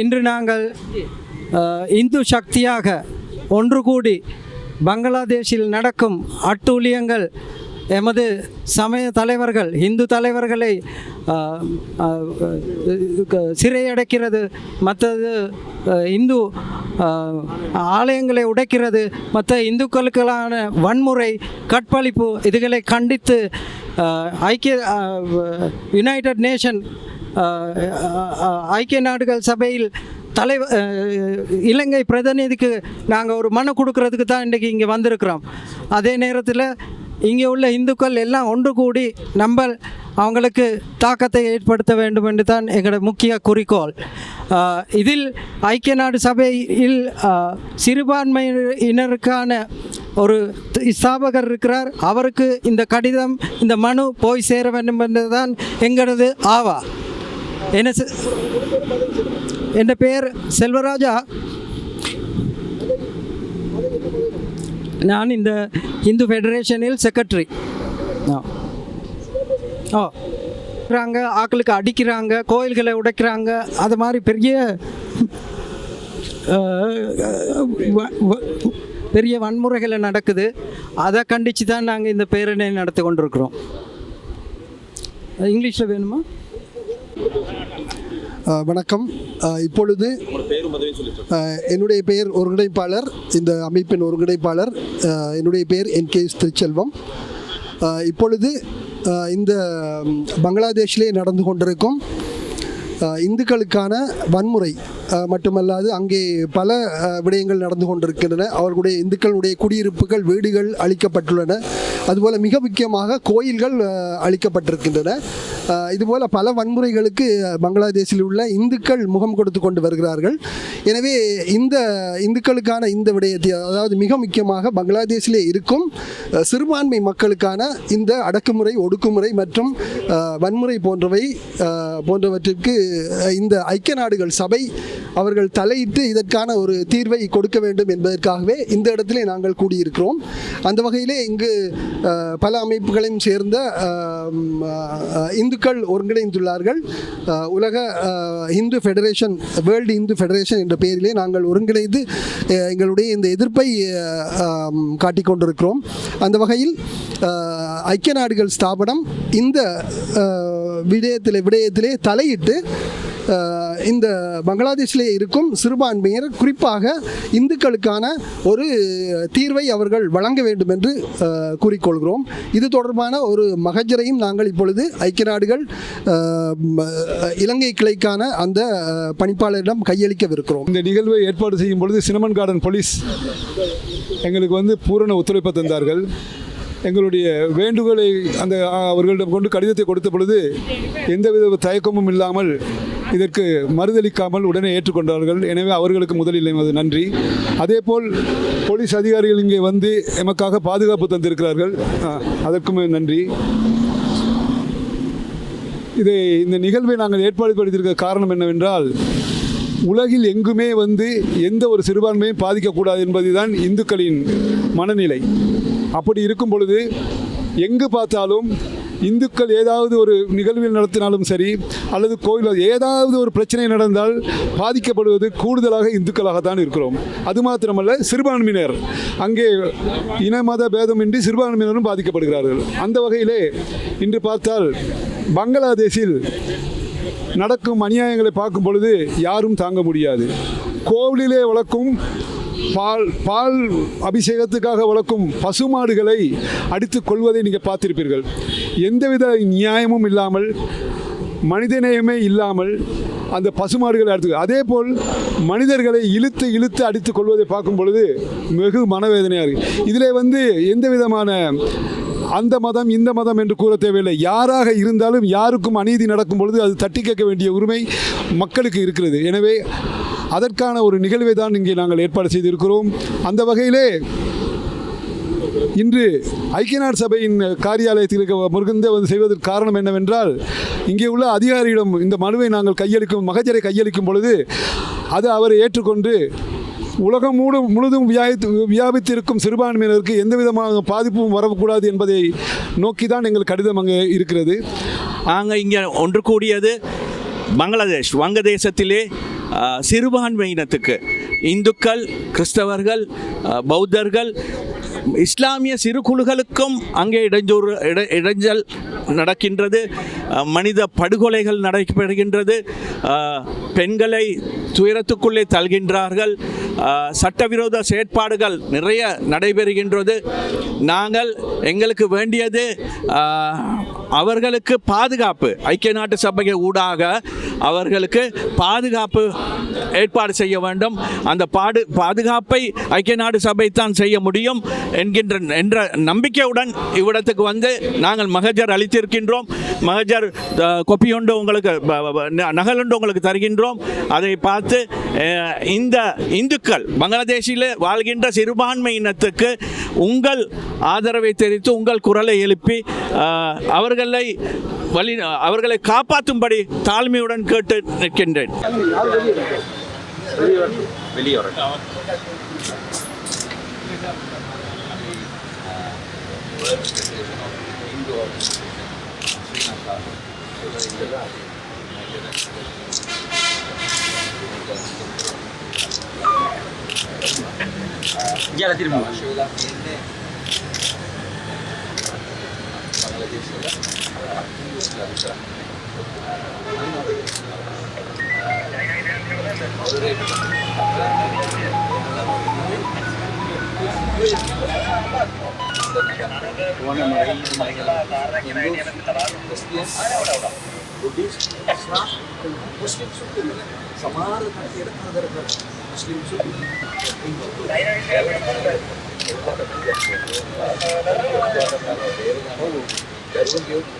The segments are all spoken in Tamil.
இன்று நாங்கள் இந்து சக்தியாக ஒன்று கூடி பங்களாதேஷில் நடக்கும் அட்டூழியங்கள் எமது சமய தலைவர்கள் இந்து தலைவர்களை சிறையடைக்கிறது. மற்றது இந்து ஆலயங்களை உடைக்கிறது மற்ற இந்துக்களுக்கான வன்முறை கற்பழிப்பு இதுகளை கண்டித்து ஐக்கிய யுனைடெட் நேஷன் ஐக்கிய நாடுகள் சபையில் தலைவர் இலங்கை பிரதிநிதிக்கு நாங்கள் ஒரு மனு கொடுக்கறதுக்கு தான் இன்றைக்கி இங்கே வந்திருக்கிறோம். அதே நேரத்தில் இங்கே உள்ள இந்துக்கள் எல்லாம் ஒன்று கூடி நம்ம அவங்களுக்கு தாக்கத்தை ஏற்படுத்த வேண்டும் என்று தான் எங்களோட முக்கிய குறிக்கோள். இதில் ஐக்கிய நாடு சபையில் சிறுபான்மையினருக்கான ஒரு ஸ்தாபகர் இருக்கிறார். அவருக்கு இந்த கடிதம் இந்த மனு போய் சேர வேண்டும் என்பதுதான் எங்களது ஆவா. என்ன செ- என் பெயர் செல்வராஜா. நான் இந்த இந்து ஃபெடரேஷனில் செக்ரட்டரி ஆ. ஓ அடிக்கிறாங்க ஆக்களுக்கு அடிக்கிறாங்க கோயில்களை உடைக்கிறாங்க அது மாதிரி பெரிய வ- வ- பெரிய வன்முறைகளை நடக்குது. அதை கண்டித்து தான் நாங்கள் இந்த பேரணி நடத்தி கொண்டிருக்கிறோம். இங்கிலீஷில் வேணுமா? வணக்கம். இப்பொழுது என்னுடைய பெயர் ஒருங்கிணைப்பாளர் இந்த அமைப்பின் ஒருங்கிணைப்பாளர் என்னுடைய பெயர் என் கே திருச்செல்வம். இப்பொழுது இந்த பங்களாதேஷிலே நடந்து கொண்டிருக்கும் இந்துக்களுக்கான வன்முறை மட்டுமல்லாது அங்கே பல விடயங்கள் நடந்து கொண்டிருக்கின்றன. அவர்களுடைய இந்துக்களுடைய குடியிருப்புகள் வீடுகள் அளிக்கப்பட்டுள்ளன அதுபோல் மிக முக்கியமாக கோயில்கள் அளிக்கப்பட்டிருக்கின்றன அழிக்கப்பட்டிருக்கின்றன. இதுபோல் பல வன்முறைகளுக்கு பங்களாதேஷில் உள்ள இந்துக்கள் முகம் கொடுத்து கொண்டு வருகிறார்கள். எனவே இந்த இந்துக்களுக்கான இந்த விடயத்தை அதாவது மிக முக்கியமாக பங்களாதேஷிலே இருக்கும் சிறுபான்மை மக்களுக்கான இந்த அடக்குமுறை ஒடுக்குமுறை மற்றும் வன்முறை போன்றவை போன்றவற்றிற்கு இந்த ஐக்கிய நாடுகள் சபை அவர்கள் தலையிட்டு இதற்கான ஒரு தீர்வை கொடுக்க வேண்டும் என்பதற்காகவே இந்த இடத்திலே நாங்கள் கூடியிருக்கிறோம். அந்த வகையிலே இங்கு பல அமைப்புகளையும் சேர்ந்த இந்துக்கள் ஒருங்கிணைந்துள்ளார்கள். உலக Hindu federation world Hindu federation என்ற பெயரிலே நாங்கள் ஒருங்கிணைந்து எங்களுடைய இந்த எதிர்ப்பை காட்டிக்கொண்டிருக்கிறோம் காட்டிக் கொண்டிருக்கிறோம் அந்த வகையில் ஐக்கிய நாடுகள் ஸ்தாபனம் இந்த விடயத்தில் விடயத்திலே தலையிட்டு இந்த பங்களாதேஷிலே இருக்கும் சிறுபான்மையினர் குறிப்பாக இந்துக்களுக்கான ஒரு தீர்வை அவர்கள் வழங்க வேண்டும் என்று கூறிக்கொள்கிறோம். இது தொடர்பான ஒரு மகஜரையும் நாங்கள் இப்பொழுது ஐக்கிய நாடுகள் இலங்கை கிளைக்கான அந்த பணிப்பாளரிடம் கையளிக்கவிருக்கிறோம். இந்த நிகழ்வை ஏற்பாடு செய்யும் பொழுது சினமன் கார்டன் போலீஸ் எங்களுக்கு வந்து பூரண ஒத்துழைப்பு தந்தார்கள். எங்களுடைய வேண்டுகோளை அந்த அவர்களிடம் கொண்டு கடிதத்தை கொடுத்த பொழுது எந்தவித தயக்கமும் இல்லாமல் இதற்கு மறுதளிக்காமல் உடனே ஏற்றுக்கொண்டார்கள். எனவே அவர்களுக்கு முதலில் எமது நன்றி. அதேபோல் போலீஸ் அதிகாரிகள் இங்கே வந்து எமக்காக பாதுகாப்பு தந்திருக்கிறார்கள். அதற்கும் நன்றி. இதை இந்த நிகழ்வை நாங்கள் ஏற்பாடு படுத்தியிருக்க காரணம் என்னவென்றால் உலகில் எங்குமே வந்து எந்த ஒரு சிறுபான்மையும் பாதிக்கக்கூடாது என்பதுதான் இந்துக்களின் மனநிலை. அப்படி இருக்கும் பொழுது எங்கு பார்த்தாலும் இந்துக்கள் ஏதாவது ஒரு நிகழ்வில் நடத்தினாலும் சரி அல்லது கோயில் ஏதாவது ஒரு பிரச்சனை நடந்தால் பாதிக்கப்படுவது கூடுதலாக இந்துக்களாக தான் இருக்கிறோம். அது மாத்திரமல்ல சிறுபான்மையினர். அங்கே இன மத பேதமின்றி சிறுபான்மையினரும் பாதிக்கப்படுகிறார்கள். அந்த வகையிலே இன்று பார்த்தால் பங்களாதேஷில் நடக்கும் அநியாயங்களை பார்க்கும் பொழுது யாரும் தாங்க முடியாது. கோவிலிலே வளர்க்கும் பால் பால் அபிஷேகத்துக்காக வளர்க்கும் பசுமாடுகளை அடித்துக் கொள்வதை நீங்கள் பார்த்திருப்பீர்கள். எந்தவித நியாயமும் இல்லாமல் மனிதநேயமே இல்லாமல் அந்த பசுமாடுகளை அடுத்து அதே போல் மனிதர்களை இழுத்து இழுத்து அடித்துக் கொள்வதை பார்க்கும் பொழுது வெகு மனவேதனையாக இருக்குது இதில் வந்து எந்த விதமான அந்த மதம் இந்த மதம் என்று கூற தேவையில்லை. யாராக இருந்தாலும் யாருக்கும் அநீதி நடக்கும் பொழுது அது தட்டி கேட்க வேண்டிய உரிமை மக்களுக்கு இருக்கிறது. எனவே அதற்கான ஒரு நிகழ்வை தான் இங்கே நாங்கள் ஏற்பாடு செய்திருக்கிறோம். அந்த வகையிலே இன்று ஐக்கிய நாடு சபையின் காரியாலயத்தில் இருக்க முருகந்த வந்து செய்வதற்கு காரணம் என்னவென்றால் இங்கே உள்ள அதிகாரியிடம் இந்த மனுவை நாங்கள் கையளிக்கும் மகஜரை கையளிக்கும் பொழுது அது அவரை ஏற்றுக்கொண்டு உலகம் முழு முழுதும் வியாபித்து வியாபித்திருக்கும் சிறுபான்மையினருக்கு எந்த விதமான பாதிப்பும் வரக்கூடாது என்பதை நோக்கி தான் எங்கள் கடிதம் அங்கே இருக்கிறது. நாங்கள் இங்கே ஒன்று கூடியது பங்களாதேஷ் வங்கதேசத்திலே சிறுபான்மையினத்துக்கு இந்துக்கள் கிறிஸ்தவர்கள் பௌத்தர்கள் இஸ்லாமிய சிறு குழுக்களுக்கும் அங்கே இடைஞ்சூறு இட இடைஞ்சல் நடக்கின்றது. மனித படுகொலைகள் நடைபெறுகின்றது. பெண்களை துயரத்துக்குள்ளே தள்கின்றார்கள் சட்டவிரோத செயற்பாடுகள் நிறைய நடைபெறுகின்றது. நாங்கள் எங்களுக்கு வேண்டியது அவர்களுக்கு பாதுகாப்பு. ஐக்கிய நாட்டு சபையை ஊடாக அவர்களுக்கு பாதுகாப்பு ஏற்பாடு செய்ய வேண்டும். அந்த பாடு பாதுகாப்பை ஐக்கிய நாடு சபை தான் செய்ய முடியும் என்கின்ற என்ற நம்பிக்கையுடன் இவ்விடத்துக்கு வந்து நாங்கள் மகஜர் அளித்திருக்கின்றோம். மகஜர் கொப்பியுண்டு கொப்பியொண்டு உங்களுக்கு நகலுண்டு நகலொண்டு உங்களுக்கு தருகின்றோம். அதை பார்த்து இந்த இந்துக்கள் பங்களாதேஷில் வாழ்கின்ற சிறுபான்மையினத்துக்கு உங்கள் ஆதரவை தெரிவித்து உங்கள் குரலை எழுப்பி அவர்களை வழி அவர்களை காப்பாற்றும்படி தாழ்மையுடன் கேட்டு நிற்கின்றேன். போன முறை ಬ್ರಿಟಿಷ್ ಮುಸ್ಲಿಮ್ಸು ಸಮಾನ ಸಂಖ್ಯೆಯಲ್ಲಿ ಕರೆದಿರ್ತಾರೆ ಮುಸ್ಲಿಮ್ಸು ಬೇರೆ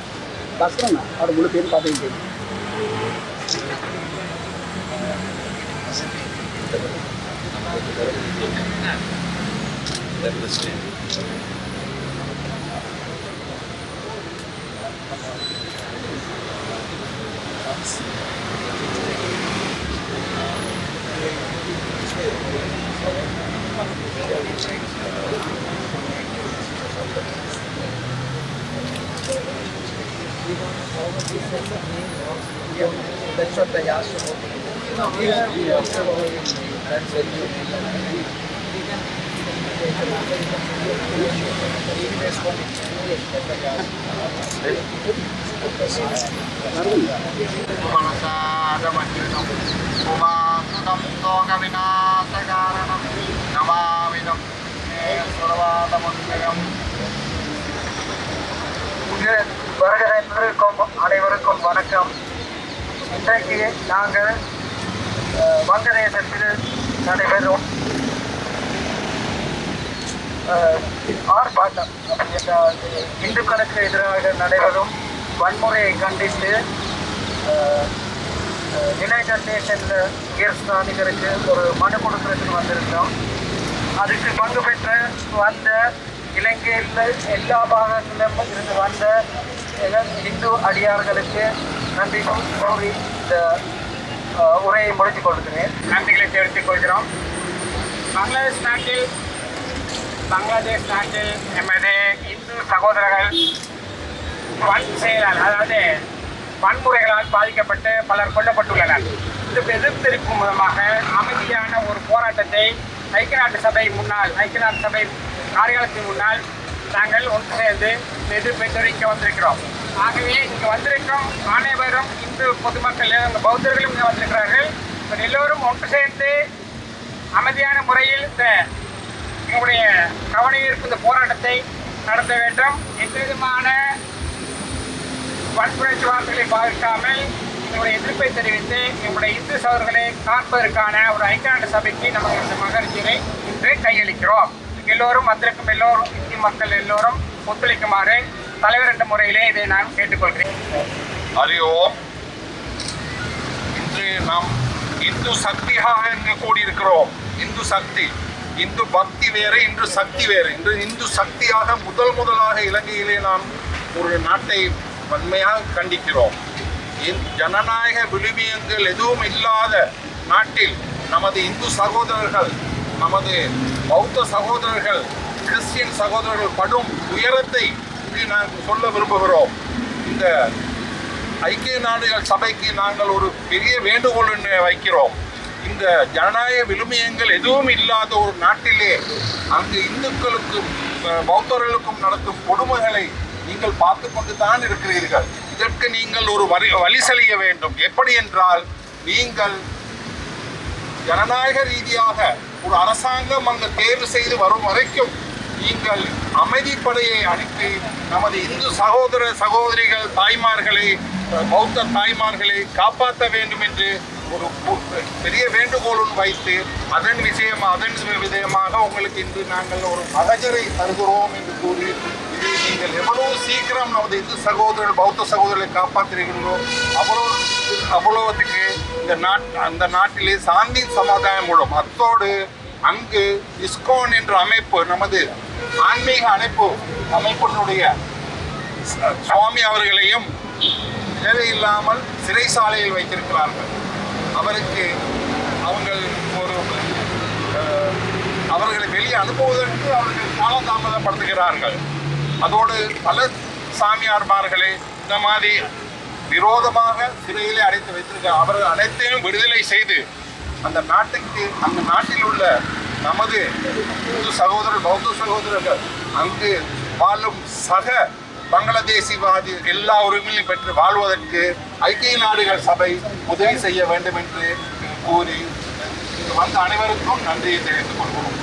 ഭാസ്കരൻ അവിടെ മുഴുവൻ പേര് പാട്ടുകയും ചെയ്തു Thank you. That's what I asked about. No, we have, we have, that's very good. Manasaramakirnam, Umasudam Sogavinasakaranam, Namavidam, Suravatamundayam, இங்கு வருக அனைவருக்கும் அனைவருக்கும் வணக்கம். இன்றைக்கு நாங்கள் வங்கதேசத்தில் நடைபெறும் ஆர்ப்பாட்டம் இந்துக்களுக்கு எதிராக நடைபெறும் வன்முறையை கண்டித்து யுனைடெட் நேஷன்ல உயர்ஸ்தானிகருக்கு ஒரு மனு கொடுக்கறதுக்கு வந்திருந்தோம் அதுக்கு பங்கு பெற்ற வந்த இலங்கையில் எல்லா பாகங்களிலும் இருந்து வந்த இந்து அடியார்களுக்கு நன்றி கூறி இந்த உரையை முடித்துக் கொள்கிறேன். நன்றிகளை தெரிவித்துக் கொள்கிறோம். பங்களாதேஷ் நாட்டில் பங்களாதேஷ் நாட்டில் எமது இந்து சகோதரர்கள் வன் செயலால் அதாவது வன்முறைகளால் பாதிக்கப்பட்டு பலர் கொல்லப்பட்டுள்ளனர். இந்த எதிர்ப்பு மூலமாக அமைதியான ஒரு போராட்டத்தை ஐக்கிய நாட்டு சபை முன்னாள் ஐக்கிய நாட்டு சபை காரியாலயத்தின் முன்னால் நாங்கள் ஒன்று சேர்ந்து எதிர்ப்பை தெரிவிக்க வந்திருக்கிறோம். ஆகவே இங்கு வந்திருக்கும் அனைவரும் இந்து பொதுமக்கள் அந்த பௌத்தர்களும் இங்கே வந்திருக்கிறார்கள். எல்லோரும் ஒன்று சேர்ந்து அமைதியான முறையில் இந்த எங்களுடைய கவனம் இந்த போராட்டத்தை நடத்த வேண்டும். எந்த விதமான வன்முறை வார்த்தைகளை பாதிக்காமல் எங்களுடைய எதிர்ப்பை தெரிவித்து எங்களுடைய இந்து சகோதரர்களை காப்பதற்கான ஒரு ஐக்கிய நாட்டு சபைக்கு நமக்கு இந்த மகிழ்ச்சியை இன்று கையளிக்கிறோம். எல்லோரும் வந்திருக்கும் எல்லோரும் இந்தி மக்கள் எல்லோரும் ஒத்துழைக்குமாறு தலைவர் என்ற முறையிலே இதை நான் கேட்டுக்கொள்கிறேன். அறிவோம் இன்று நாம் இந்து சக்தியாக இங்கு கூடியிருக்கிறோம். இந்து சக்தி. இந்து பக்தி வேறு இன்று சக்தி வேறு. இன்று இந்து சக்தியாக முதல் முதலாக இலங்கையிலே நாம் ஒரு நாட்டை வன்மையாக கண்டிக்கிறோம். ஜனநாயக விழுமியங்கள் எதுவும் இல்லாத நாட்டில் நமது இந்து சகோதரர்கள் நமது பௌத்த சகோதரர்கள் கிறிஸ்டியன் சகோதரர்கள் படும் உயரத்தை இங்கு நாங்கள் சொல்ல விரும்புகிறோம். இந்த ஐக்கிய நாடுகள் சபைக்கு நாங்கள் ஒரு பெரிய வேண்டுகோள் வைக்கிறோம். இந்த ஜனநாயக விழுமியங்கள் எதுவும் இல்லாத ஒரு நாட்டிலே அங்கு இந்துக்களுக்கும் பௌத்தர்களுக்கும் நடக்கும் கொடுமைகளை நீங்கள் பார்த்து கொண்டு தான் இருக்கிறீர்கள். இதற்கு நீங்கள் ஒரு வரி வழி செலிய வேண்டும். எப்படி என்றால் நீங்கள் ஜனநாயக ரீதியாக ஒரு அரசாங்கம் அங்கு தேர்வு செய்து வரும் வரைக்கும் நீங்கள் அமைதிப்படையை அனுப்பி நமது இந்து சகோதர சகோதரிகள் தாய்மார்களை பௌத்த தாய்மார்களை காப்பாற்ற வேண்டும் என்று ஒரு பெரிய வேண்டுகோளும் வைத்து அதன் விஷயம் அதன் விதயமாக உங்களுக்கு இன்று நாங்கள் ஒரு மகஜரை தருகிறோம் என்று கூறி இதை நீங்கள் எவ்வளவு சீக்கிரம் நமது இந்து சகோதரர்கள் பௌத்த சகோதரர்களை காப்பாற்றுகிறீர்களோ அவ்வளோ அவ்வளோத்துக்கு இந்த நாட் அந்த நாட்டிலே சாந்தி சமாதானம் மூலம் அத்தோடு அங்கு இஸ்கோன் என்ற அமைப்பு நமது ஆன்மீக அமைப்பு அமைப்பினுடைய ச- சுவாமி அவர்களையும் தேவையில்லாமல் சிறைசாலையில் வைத்திருக்கிறார்கள். அவருக்கு அவர்கள் ஒரு அவர்களை வெளியே அனுப்புவதற்கு அவர்கள் காலதாமதப்படுத்துகிறார்கள் அதோடு பல சாமியார்மார்களே இந்த மாதிரி விரோதமாக சிறையிலே அடைத்து வைத்திருக்க அவர்கள் அனைத்தையும் விடுதலை செய்து அந்த நாட்டுக்கு அந்த நாட்டில் உள்ள நமது இந்து சகோதரர் பௌத்த சகோதரர்கள் அங்கு வாழும் சக பங்களாதேசிவாதி எல்லா உரிமையும் பெற்று வாழ்வதற்கு ஐக்கிய நாடுகள் சபை உதவி செய்ய வேண்டும் என்று கூறி வந்த அனைவருக்கும் நன்றியை தெரிவித்துக் கொள்கிறோம்.